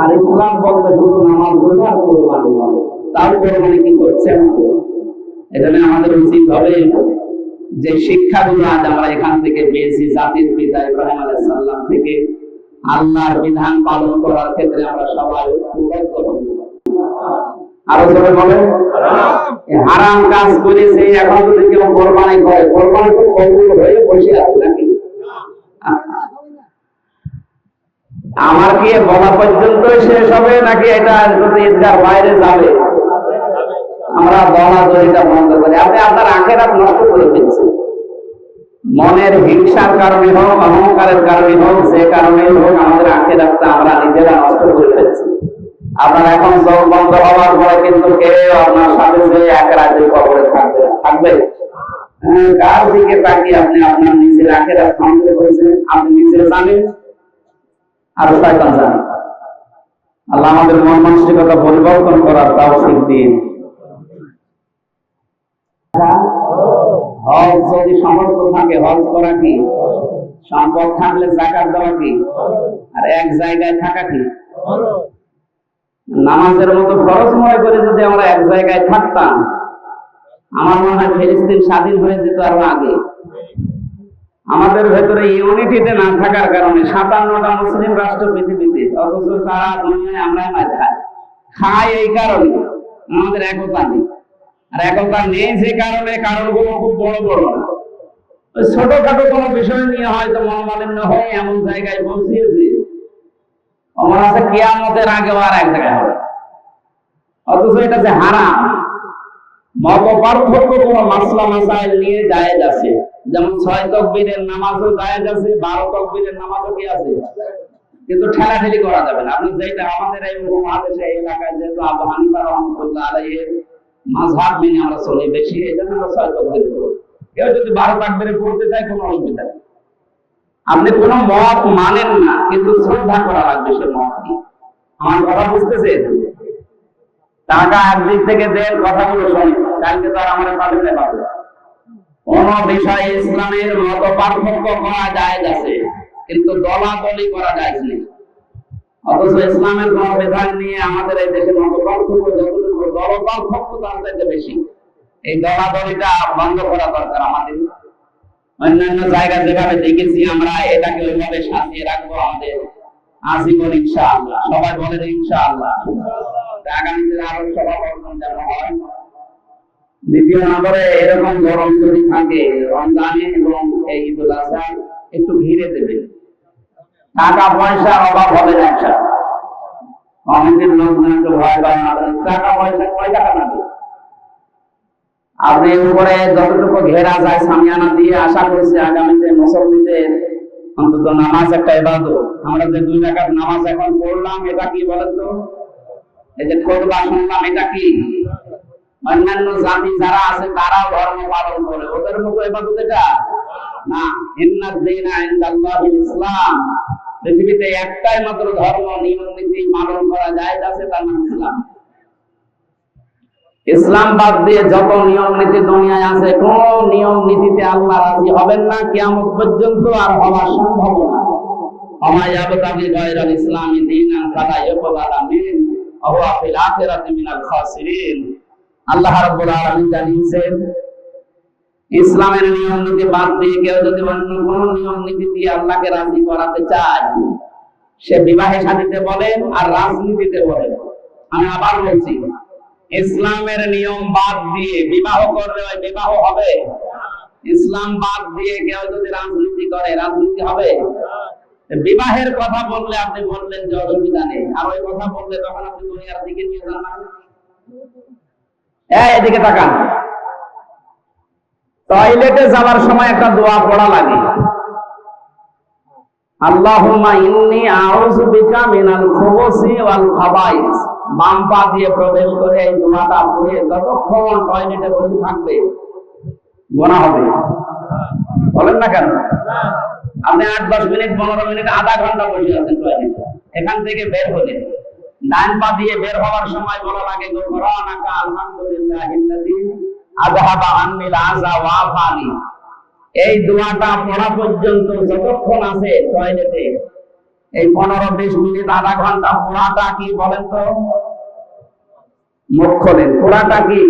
আর ইসলাম বলতে শুধু নামাজ রোজা আর কোরবানি নয়। তাও কোরবানি কি করছেন এখানে আমাদের উচিত হবে যে শিক্ষাগুলো আজ আমরা এখান থেকে পেয়েছি, জাতির পিতা ইব্রাহিম আলাইহিস সালাম থেকে। আল্লাহর বিধান পালন করার ক্ষেত্রে আমরা সবাই আরও জোরে বলে হারাম কাজ করেছে, এখন যদি কেউ কোরবানি করে, কোরবানি তো কবুল হয়ে বসে আছে নাকি? আমার কি বলা পর্যন্ত শেষ হবে নাকি এটা ঈদগার বাইরে যাবে? আমরা বলা দড়িটা বন্ধ করি। আপনি আপনার আখের হাত নষ্ট করে ফেলছেন। মনের হিংসার কারণে হোক অহংকারের কারণে হোক যে কারণে হোক আমাদের আখের হাতটা আমরা নিজেরা নষ্ট করে ফেলছি। আপনার এখন চোখ বন্ধ হওয়ার পরে কিন্তু কেউ আপনার সাথে যে এক রাতে কবরে থাকবে থাকবে? হ্যাঁ, কার দিকে তাকিয়ে আপনি আপনার নিজের আখের হাত ধ্বংস করেছেন? আপনি নিজে জানেন? আর আল্লাহ আমাদের মন মানসিকতা পরিবর্তন করার তৌফিক দিন। হজ যদি সমর্থ থাকে, হজ করা কি সম্পদ থাকলে জাকাত দেওয়া কি আর এক জায়গায় থাকা কি নামাজের মতো খরচ মনে করে যদি আমরা এক জায়গায় থাকতাম, আমার মনে হয় ফিলিস্তিন স্বাধীন হয়ে যেত আরও আগে। আমাদের ভেতরে ইউনিটিতে না থাকার কারণে সাতান্নটা মুসলিম রাষ্ট্র পৃথিবীতে, অথচ সারা দুনিয়ায় আমরা মার খাই খাই এই কারণে, আমাদের একতা নেই। আর একতা নেই যে কারণে কারণগুলো খুব বড় বড় না। ছোটখাটো কোনো বিষয় নিয়ে হয়তো মনোমালিন্য হয়ে এমন জায়গায় পৌঁছিয়েছে। আমার আছে কেয়ামতের আগে আর এক জায়গায় হবে অথচ এটা যে হারাম। মত পার্থক্য কোন মাসলা নিয়ে জায়েজ আছে। যেমন ছয় তকবীরের নামাজও জায়েজ আছে, বারো তকবীরের নামাজও কি আছে? কিন্তু ঠেলাঠেলি করা যাবে না। আপনি যেটা আমাদের এই উপমহাদেশে, এই এলাকায় যেহেতু আবু হানিফা রহমতুল্লাহ মাযহাব মেনে আমরা চলি বেশি, এই জন্য আমরা ছয় তকবীর কেউ যদি বারো তাকবীরে পড়তে চায়, কোনো অসুবিধা নেই। আপনি কোনো মত মানেন না, কিন্তু শ্রদ্ধা করা লাগবে সে মতকে আমার কথা বুঝতেছেন? টাকা একদিক থেকে দেন কথাগুলো শোনেন কালকে তো আর আমার পাঠাতে পারবে কোন বিষয়ে ইসলামের মত পার্থক্য করা যায় আছে কিন্তু দলাদলি করা যায় নেই অথচ ইসলামের কোন বিধান নিয়ে আমাদের এই দেশে মত পার্থক্য যতটুকু, দল পার্থক্য তার চাইতে বেশি। এই দলাদলিটা বন্ধ করা দরকার আমাদের। অন্যান্য জায়গা যেভাবে দেখেছি আমরা, এটাকে ওইভাবে সাজিয়ে রাখব আমাদের। আজীবন ইনশাআল্লাহ। সবাই বলেন ইনশাআল্লাহ। দ্বিতীয় নম্বরে এরকম গরম যদি থাকে, রমজানে এবং এই ঈদুল একটু ঘিরে দেবে। টাকা অভাব হবে কমিটির লোকজন একটু ভয় পায় টাকা পয়সা আপনি উপরে যতটুকু ঘেরা যায় সামিয়ানা দিয়ে আশা করছি আগামীতে মুসলমানদের অন্তত নামাজ একটা এবাদত। আমরা যে দুই রাকাত নামাজ এখন পড়লাম, এটা কি বলেন তো যে খোদবা শুনলাম এটা কি? অন্যান্য জাতি যারা আছে, তারাও ধর্ম পালন করে। ওদের মতো এবাদত এটা? না। দিনা ইনদাল্লাহিল ইসলাম। পৃথিবীতে একটাই মাত্র ধর্ম, নিয়ম, নীতি পালন করা যায় আছে তার নাম ইসলাম। ইসলাম বাদ দিয়ে যত নিয়ম, নীতি দুনিয়ায় আছে, কোন নিয়ম, নীতিতে আল্লাহ রাজি হবেন না, কিয়ামত পর্যন্ত আর হওয়া সম্ভব না। ইয়াবতাগি গায়রাল ইসলামি দীনান ফালা আল্লাহ জানিয়েছেন, ইসলামের নিয়ম নীতি বাদ দিয়ে কেউ যদি অন্য কোন নিয়ম নীতি দিয়ে আল্লাহকে রাজি করাতে চায়, সে বিবাহে শাদীতে বলেন আর রাজনীতিতে বলেন আমি আবার বলছি, ইসলামের নিয়ম বাদ দিয়ে বিবাহ করলে ওই বিবাহ হবে। ইসলাম বাদ দিয়ে কেউ যদি রাজনীতি করে, রাজনীতি হবে। বিবাহের কথা বললে আপনি বললেন যে অসুবিধা নেই। আর ওই কথা বললে তখন আপনি দুনিয়ার দিকে নিয়ে যান না। এই, এদিকে তাকান। টয়লেটে যাওয়ার সময় একটা দোয়া পড়া লাগে। আল্লাহুম্মা ইন্নী আউযু বিকা মিনাল ওয়াল খাবাইস। বাম পা দিয়ে প্রবেশ করে এই দোয়াটা পড়ে যতক্ষণ টয়লেটে বসে থাকবে গোনা হবে। বলেন না কেন? আপনি আট, দশ মিনিট, পনেরো মিনিট, আধা ঘণ্টা বসে আছেন টয়লেটে এখান থেকে বের হলেন। ডান পা দিয়ে বের হওয়ার সময় বলা লাগে এই দোয়াটা পড়া পর্যন্ত যতক্ষণ আছে টয়লেটে এই পনেরো, বিশ মিনিট, আধা ঘণ্টা পুরাটা কি বলেন তো? পুরাটা কি?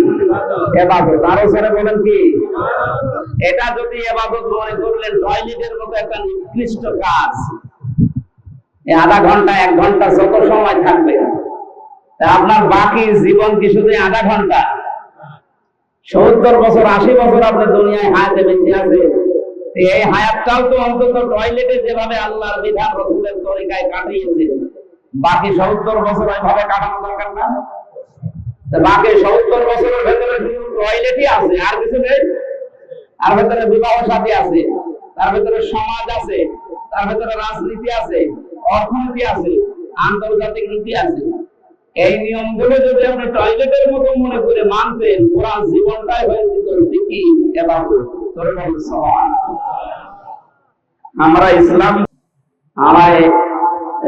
এবাদত। আরও বলেন কি? এটা যদি এবাদত মনে করলেন টয়লেটের মতো একটা নিকৃষ্ট কাজ। আধা ঘণ্টা, এক ঘণ্টা যত সময় থাকবে। আপনার বাকি জীবন কি শুধু আধা ঘণ্টা? সত্তর বছর, আশি বছর আপনার দুনিয়ায় হায়াতে বেঁচে আছে। এই হায়াতটাও তো অন্তত টয়লেটে যেভাবে আল্লাহর বিধান রসুলের তরিকায় কাটিয়েছে, বাকি সত্তর বছর ওইভাবে কাটানো দরকার না? বাকি সত্তর বছরের ভেতরে শুধু টয়লেটই আছে, আর কিছু নেই। তার ভেতরে বিবাহ সাথী আছে, তার ভেতরে সমাজ আছে, তার ভেতরে রাজনীতি আছে, অর্থনীতি আছে, আন্তর্জাতিক নীতি আছে। এই যদি আপনি টয়লেটের মতো মনে করে মানতেন জীবনটাই হয়ে এবার আমরা ইসলাম আমায়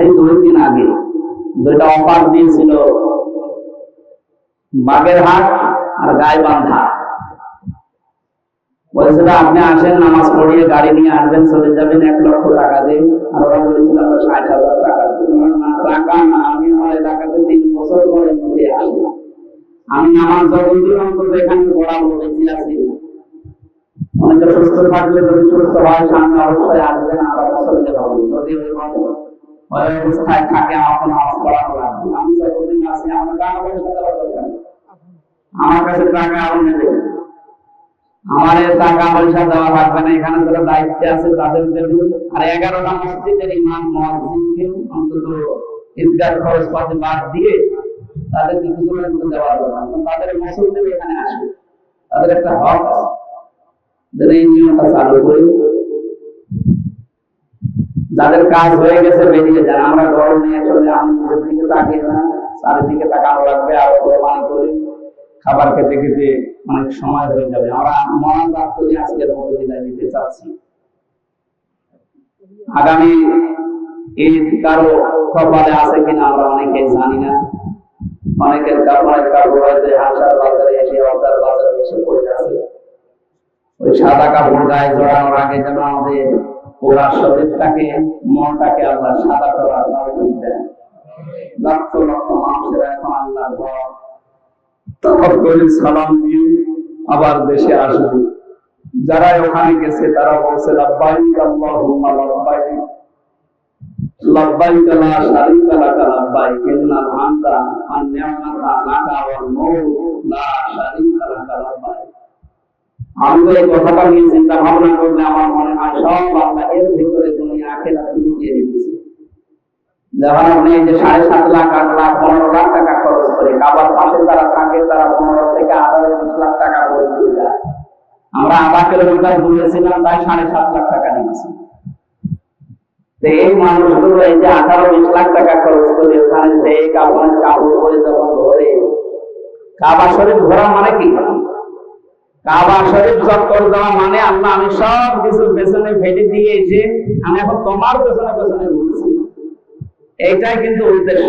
এই দুই দিন আগে দুইটা অফার দিয়েছিল বাগেরহাট আর গাইবান্ধা বলেছিল, আপনি আসেন, নামাজ পড়িয়ে গাড়ি নিয়ে আসবেন, চলে যাবেন, এক লক্ষ টাকা দিন। আর ওরা বলেছিল আমরা ষাট হাজার টাকা টাকা না, আমি আমার এলাকাতে তিন বছর পরে আসি। আমি যখন এখানে সুস্থ থাকলে যদি সুস্থ হয় সামনে আসবেন আবার চলে যদি ওই অবস্থায় থাকে, আমার নামাজ পড়ানো লাগবে। আমি আছি, আমার দরকার। আমার কাছে টাকা আরও নেবে আমার এ টাকা পয়সা দেওয়া লাগবে না এখানে যারা দায়িত্বে আছে তাদের দেবে আর এগারোটা মসজিদের ইমাম মসজিদকে অন্তত ঈদগাহ খরচ পাতি বাদ দিয়ে তাদেরকে কিছু না কিছু দেওয়া হবে না কারণ তাদের মসজিদে এখানে আসবে তাদের একটা হক আছে যেন এই নিয়মটা চালু করি যাদের কাজ হয়ে গেছে বেরিয়ে যান আমরা গরম নিয়ে চলে আমি নিজের দিকে তাকিয়ে না চারিদিকে তাকানো লাগবে আরও কোরবানি করি খাবার খেতে খেতে অনেক সময় হয়ে যাবে। আমরা মহাজাত করে আজকের মতো বিদায় দিতে চাচ্ছি। আগামী ঈদ কারও কপালে আছে কিনা আমরা অনেকে জানি না। অনেকের কপালে কাপড় হয়তো হাসার বাজারে এসে অর্ধার বাজারে এসে পড়ে আছে। ওই সাদা কাপড় গায়ে জড়ানোর আগে যেন আমাদের পুরা শরীরটাকে, মনটাকে আল্লাহ সাদা করার দেন। লক্ষ লক্ষ মানুষের এখন আল্লাহ ঘর। করে সালাম দিয়ে আবার দেশে আসবে। যারা ওখানে গেছে, তারা বলছে, লাব্বাইক আল্লাহুম্মা লাব্বাইক। লাব্বাইক লা শারীকা লাকা লাব্বাইক। ইন্নাল হামদা ওয়ান নি'মাতা লাকা ওয়াল মুলক লা শারীকা লাকা লাব্বাইক। আমি এই কথাটা নিয়ে চিন্তা ভাবনা করলে আমার মনে হয় সব আল্লাহ এর ভিতরে দুনিয়া আখেরা লুকিয়ে রেখেছে। যখন আপনি যে সাড়ে সাত লাখ, আট লাখ, পনেরো লাখ টাকা করে কাবার পাশে যারা থাকে, তারা পনেরো থেকে আঠারো লাখ টাকা করে যায়। আমরা আধা কিলোমিটার দূরে ছিলাম তাই সাড়ে সাত লাখ টাকা নিয়েছি। এই মানুষগুলো এই যে আঠারো বিশ লাখ টাকা খরচ করে ওখানে যে করে যখন কাবা শরীফ ঘোরা মানে কি? কাবা শরীফ চক্কর দেওয়া মানে আল্লাহ, আমি সব কিছু পেছনে ফেলে দিয়ে এসে, আমি এখন তোমার পেছনে পেছনে ঘুরছি। এইটাই কিন্তু উদ্দেশ্য।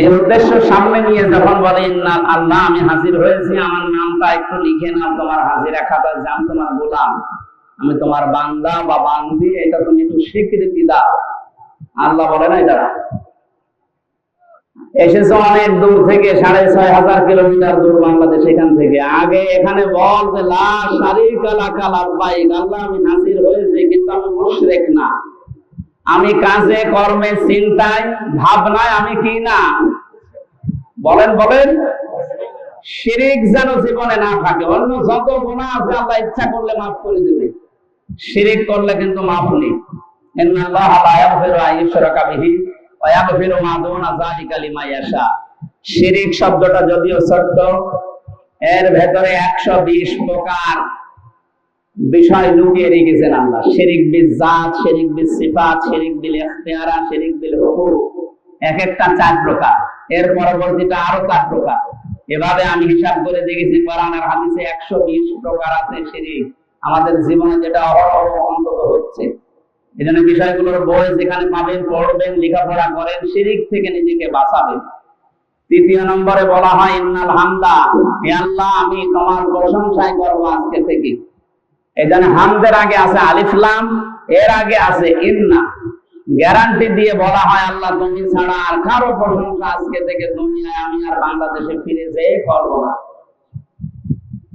এই উদ্দেশ্য সামনে নিয়ে যখন বলে আল্লাহ, আমি হাজির হয়েছি, আমার নামটা একটু লিখে নাও, তোমার হাজিরা খাতা যান তোমার গোলাম। আমি তোমার বান্দা বা বান্দি, এটা তুমি একটু স্বীকৃতি দাও। আল্লাহ বলে না এটা এসেছে অনেক দূর থেকে, সাড়ে ছয় হাজার কিলোমিটার দূর বাংলাদেশ এখান থেকে। আগে এখানে বল যে, লা শারিকা লাকা লাব্বাইক আল্লাহ, আমি হাজির হয়েছি, কিন্তু আমি মুশরিক না। আমি কাজে, কর্মে, চিন্তায়, ভাবনায় আমি কি না? বলেন বলেন। শিরিক যেন জীবনে না থাকে, অন্য যত গুণা আছে আল্লাহ ইচ্ছা করলে মাফ করে দেবে। শিরিক করলে কিন্তু মাফ নেই। শিরিক শব্দটা যদিও ছোট্ট, এর ভেতরে 120 প্রকার বিষয় লুকিয়ে রেখেছেন আল্লাহ। শিরিক বিল জাত, শিরিক বিল সিফাত, শিরিক বিল ইখতিয়ারা, শিরিক বিল হুকুক এক একটা চার প্রকার। এর পরবর্তীটা আরও চার প্রকার। এভাবে আমি হিসাব করে দেখেছি, কোরআন আর হাদিসে 120 প্রকার আছে শিরিক। আমাদের জীবনে যেটা অন্তত হচ্ছে। এজন্য বিষয়গুলোর বই যেখানে পাবেন, পড়বেন, লেখাপড়া করেন, শিরিক থেকে নিজেকে বাঁচাবেন। তৃতীয় নম্বরে বলা হয়, ইন্নাল হামদা, হে আল্লাহ, আমি তোমার প্রশংসাই করব আজকে থেকে। এখানে হামদের আগে আছে আলিফলাম এর আগে আছে ইন্না। গ্যারান্টি দিয়ে বলা হয় আল্লাহ, তুমি ছাড়া আর কারও প্রশংসা আজকে থেকে দুনিয়ায় আমি আর বাংলাদেশে ফিরে যেয়ে করব না।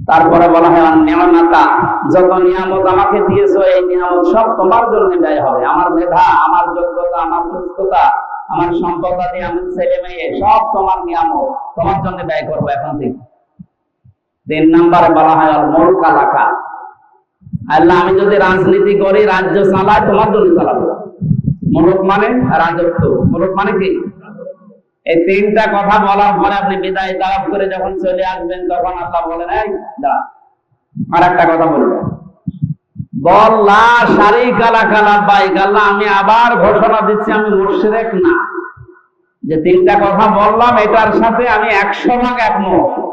তারপরে বলা হয় নিয়ামতা যত নিয়ামত আমাকে দিয়েছ, এই নিয়ামত সব তোমার জন্য ব্যয় হবে। আমার মেধা, আমার যোগ্যতা, আমার সুস্থতা, আমার সম্পদাদি আমার ছেলে মেয়ে, সব তোমার নিয়ামত, তোমার জন্য ব্যয় করব এখন থেকে। তিন নম্বরে বলা হয় আর মোর কালাকা আল্লাহ, আমি যদি রাজনীতি করি, রাজ্য চালাই তোমার জন্য চালাবো। মুলুক মানে রাজত্ব। মুলুক মানে কি? এই তিনটা কথা বলার পরে আপনি বিদায় তালাব করে যখন চলে আসবেন, তখন আল্লাহ বলেন, এই দা আর একটা কথা বলব বল্লা সারি কালা কালা বাই আল্লাহ, আমি আবার ঘোষণা দিচ্ছি, আমি মুশরিক না। যে তিনটা কথা বললাম, এটার সাথে আমি একশো ভাগ একমত।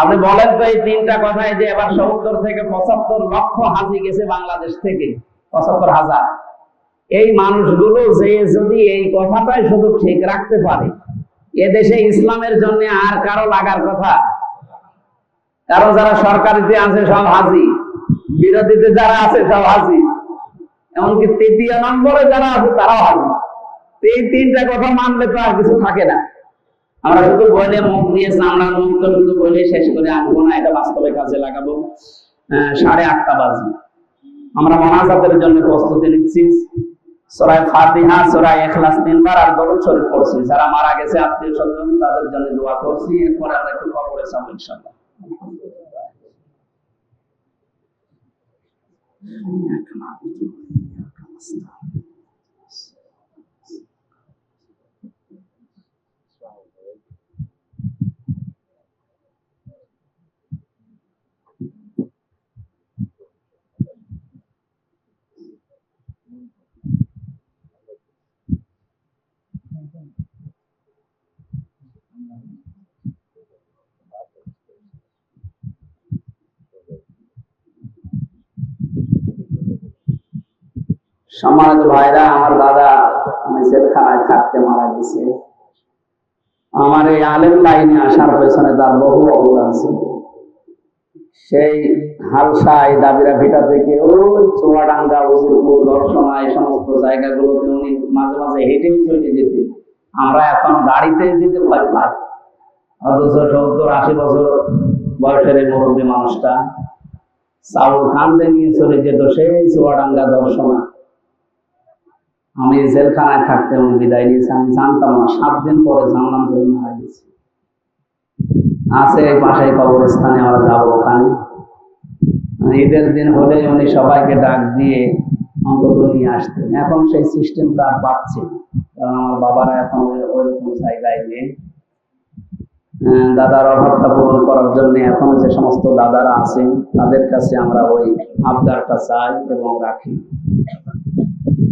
আপনি বলেন তো এই তিনটা কথা এই যে এবার সমুদ্র থেকে পঁচাত্তর লক্ষ হাজি গেছে বাংলাদেশ থেকে। পঁচাত্তর হাজার। এই মানুষগুলো যে যদি এই কথাটাই শুধু ঠিক রাখতে পারে, এদেশে ইসলামের জন্য আর কারও লাগার কথা? কারও যারা সরকারিতে আছে সব হাজি, বিরোধীতে যারা আছে সব হাজি, এমনকি তৃতীয় নম্বরে যারা আছে তারাও হাজি। এই তিনটা কথা মানলে তো আর কিছু থাকে না। আমরা শুধু বলে মুখ দিয়ে চামড়ার মুখ শুধু বলে শেষ করে আসব না এটা বাস্তবে কাজে লাগাবো। সাড়ে আটটা বাজে। আমরা মনাজাতের জন্য প্রস্তুতি নিচ্ছি। সরাই ফাতিহা সরাই এখলাস তিনবার আর দরুদ শরীফ পড়ছি। যারা মারা গেছে, আত্মীয় স্বজন, তাদের জন্য দোয়া করছি। এরপরে আমরা একটু কবরে যাব সম্মানিত ভাইরা, আমার দাদা জেলখানায় থাকতে মারা গেছে। আমার এই আলেম লাইনে আসার পেছনে তার বহু অবদান ছিল। সেই হালসা এই দাবিরা ভিটা থেকে ওই চুয়াডাঙ্গা, উজিরপুর, দর্শনা, এই সমস্ত জায়গাগুলোতে উনি মাঝে মাঝে হেঁটেই চলে যেতেন। আমরা এখন গাড়িতে যেতে ভয় পাই অথচ সত্তর আশি বছর বয়সের এই মুরব্বী মানুষটা চাউল কান্দে নিয়ে চলে যেত সেই চুয়াডাঙ্গা দর্শনা। আমি জেলখানায় থাকতে উনি বিদায় নিয়েছি। আমি জানতাম না সাত দিন পরে জানলাম যে মারা গেছে। আছে এই পাশে কবরস্থানে আমরা যাব ওখানে। ঈদের দিন হলে উনি সবাইকে ডাক দিয়ে অন্তত নিয়ে আসতেন। এখন সেই সিস্টেমটা আর পাচ্ছে কারণ আমার বাবারা এখন ওই- ওইরকম জায়গায় নেই। আহ, দাদার অভাবটা পূরণ করার জন্য এখন যে সমস্ত দাদারা আছেন তাদের কাছে আমরা ওই আবদারটা চাই এবং রাখি।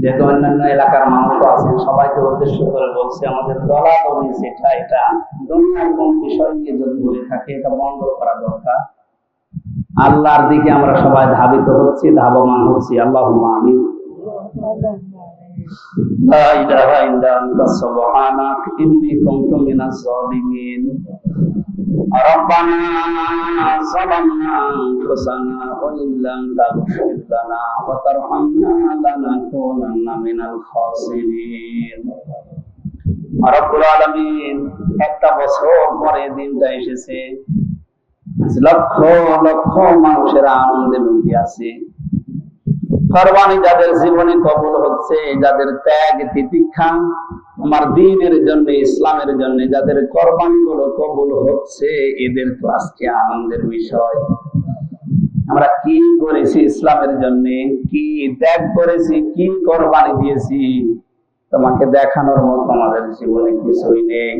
যেহেতু অন্যান্য এলাকার মানুষও আছেন সবাইকে উদ্দেশ্য করে বলছে, আমাদের দলা দমি সেটা এটা দুনিয়ার কোন বিষয় নিয়ে যদি বলে থাকে, এটা বন্ধ করা দরকার। আল্লাহর দিকে আমরা সবাই ধাবিত হচ্ছি, ধাবমান হচ্ছি। আল্লাহ আমি لا إله إلا أنت سبحانك إني كنت من الظالمين ربنا ظلمنا أنفسنا وإن لم تغفر لنا وترحمنا لنكونن من الخاسرين রব্বুল আলামিন একটা বছর পরে দিনটা এসেছে লক্ষ লক্ষ মানুষের আনন্দে মেতে আছে কোরবানি যাদের জীবনে কবুল হচ্ছে, যাদের ত্যাগ তিতিক্ষা আমার দিনের জন্য, ইসলামের জন্য, যাদের কোরবানি গুলো কবুল হচ্ছে, এদের তো আজকে আনন্দের বিষয়। আমরা কি করেছি ইসলামের জন্য? কি ত্যাগ করেছি? কি কোরবানি দিয়েছি? তোমাকে দেখানোর মতো আমাদের জীবনে কিছুই নেই।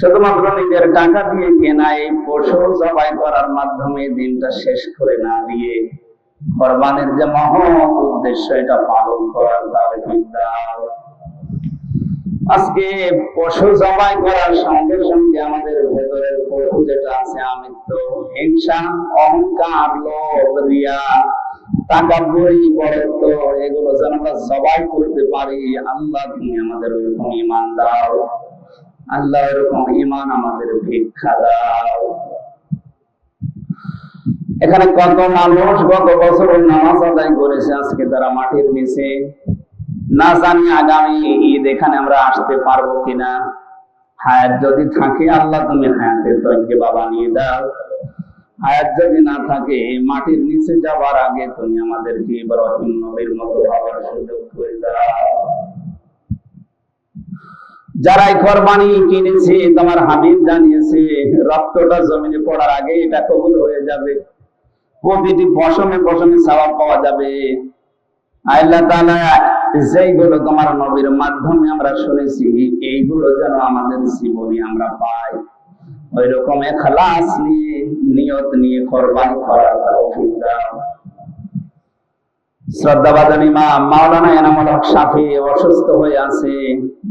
শুধুমাত্র নিজের টাকা দিয়ে কেনা, এই পশু জবাই করার মাধ্যমে দিনটা শেষ করে না দিয়ে কোরবানির যে মহৎ উদ্দেশ্য, এটা পালন করার দাও আজকে পশু জবাই করার সঙ্গে সঙ্গে আমাদের ভেতরের পশু যেটা আছে, আমিত্ব, হিংসা, অহংকার, লোভ, রিয়া তাকাব্বুরি বড়ত্ব এগুলো যেন আমরা জবাই করতে পারি, আল্লাহ তুমি আমাদের ওইরকম ইমান দাও। আল্লাহ এরকম ইমান আমাদের ভিক্ষা দাও। এখানে কত মানুষ গত বছর নামাজ আদায় করেছে, আজকে তারা মাটির নিচে। না জানি আগামী ঈদ এখানে আমরা আসতে পারব কিনা। হায়াত যদি থাকে, আল্লাহ তুমি হায়াতের তৈরি বাবা নিয়ে দাও। হায়াত যদি না থাকে মাটির নিচে যাওয়ার আগে তুমি আমাদেরকে ইব্রাহিম নবীর মতো হওয়ার সুযোগ করে দাও। যারাই কোরবানি কিনেছে, তোমার হাবিব জানিয়েছে, রক্তটা জমিনে পড়ার আগে এটা কবুল হয়ে যাবে। প্রতিটি পশমে পশমে সওয়াব পাওয়া যাবে। আল্লাহ তাআলা যেইগুলো তোমার নবীর মাধ্যমে আমরা শুনেছি, এইগুলো যেন আমাদের জীবনে আমরা পাই। ওই রকম এখলাস নিয়ে, নিয়ত নিয়ে কোরবানি করার শ্রদ্ধাবাদনী মাওলানা এনামুল হক অসুস্থ হয়ে আছে,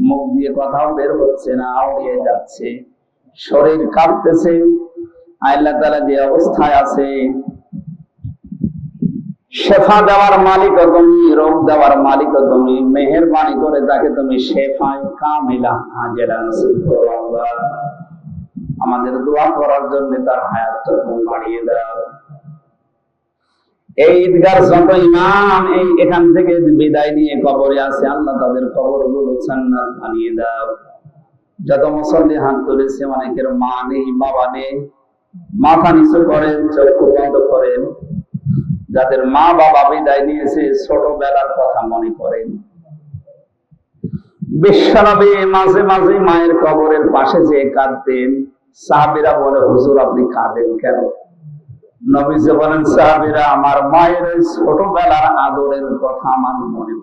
মুখ দিয়ে কথাও বের হচ্ছে না আউড়িয়ে যাচ্ছে, শরীর কাঁপতেছে। আল্লাহ তাআলা যে অবস্থায় আছে শেফা দেওয়ার মালিক তুমি রোগ দেওয়ার মালিক তুমি, মেহেরবানি করে তাকে তুমি শেফায় কামিলা, হাজেরা আমাদের দোয়া করার জন্য তার হায়াতটা তুমি বাড়িয়ে দাও। এই ঈদগার যত ইমাম এই এখান থেকে বিদায় নিয়ে কবরে আছে আল্লাহ তাদের কবরগুলো জান্নাত বানিয়ে দাও। যত মুসল্লি হাত তুলেছে, অনেকের মা নেই, বাবা নেই, মাথা নিচু করেন, চক্ষু বন্ধ করেন। যাদের মা বাবা বিদায় নিয়েছে, ছোটবেলার কথা মনে করেন। বিশ্বনবী মাঝে মাঝে মায়ের কবরের পাশে যে কাঁদতেন। সাহাবিরা বলে, হুজুর, আপনি কাঁদেন কেন? বলেন, সাহাবিরা, আমার মায়ের ওই ছোটবেলার আদরের কথা আমার মনে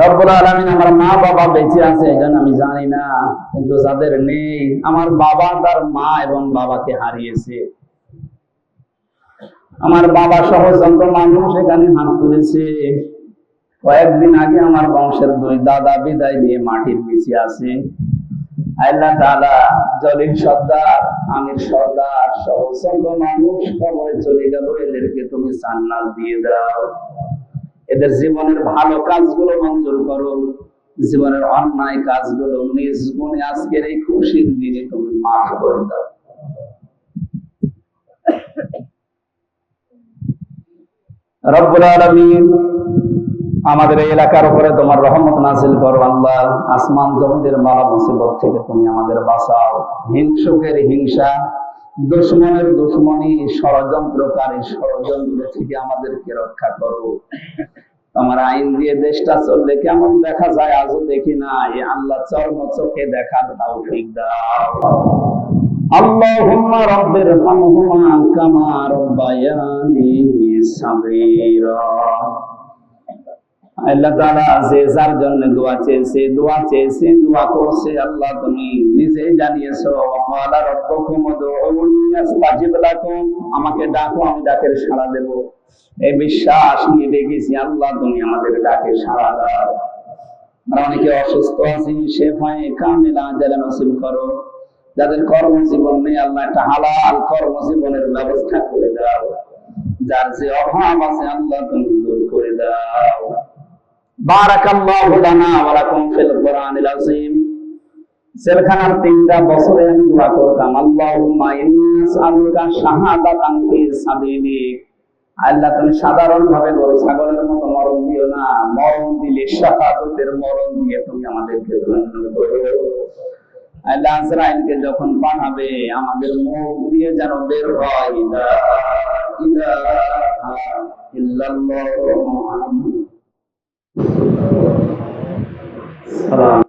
রব্বুল আলামিন আমার মা বাবা বেঁচে আছে আমি জানি না, কিন্তু যাদের নেই, আমার বাবা তার মা এবং বাবাকে হারিয়েছে। আমার বাবা সহ যত মানুষ এখানে হাত তুলেছে। কয়েকদিন আগে আমার বংশের দুই দাদা বিদায় দিয়ে মাটির নিচে আছে। আল্লাহ জলিল সর্দার, আমির সর্দার সহ মানুষ চলে গেল। এদেরকে তুমি দিয়ে দাও। এদের জীবনের ভালো কাজগুলো মঞ্জুর করো। জীবনের অন্যায় কাজগুলো নিজ গুণে আজকের এই খুশির দিনে তুমি মাফ করে দাও। রব্বুল আলামিন আমাদের এই এলাকার উপরে তোমার রহমত নাজিল করো আল্লাহ। আসমান জমিদের মালা মুসিবত থেকে তুমি আমাদের বাঁচাও। হিংসুকের হিংসা, দুশ্মনের দুশ্মনী, ষড়যন্ত্রকারী ষড়যন্ত্র থেকে আমাদেরকে রক্ষা করো। তোমার আইন দিয়ে দেশটা চললে কেমন দেখা যায় আজও দেখি না আল্লাহ চর্ম চোখে দেখার ঠিক দাও। اللهم رب ارحمهما كما ربياني صغيرا আল্লাহ তাআলা যে যার জন্য দোয়া চেয়েছে দোয়া চেয়েছে দোয়া করছে আল্লাহ তুমি নিজেই জানিয়েছো ওয়াকালা রাব্বুকুম উদউনি আস্তাজিব লাকুম আমাকে ডাকো আমি ডাকের সাড়া দেব এই বিশ্বাস নিয়ে ডেকেছি আল্লাহ তুমি আমাদের ডাকে সাড়া দাও আমরা অনেকে অসুস্থ আছি শেফায়ে কামিলা আজালা নসিব করো যাদের কর্মজীবন নেই, আল্লাহ একটা হালাল কর্মজীবনের ব্যবস্থা করে দাও। যার যে অভাব আছে, আল্লাহ তুমি দূর করে দাও। সাধারণ ভাবে গরু, ছাগলের মতো মরণ দিও না। মরণ দিলে শাহাদতের মরণ দিয়ে তুমি আমাদেরকে ধন্য করো। আল্লাহ আজরাইলকে যখন পাঠাবে আমাদের মুখ দিয়ে যেন বের হয় ইলা ইলাহা সালাম।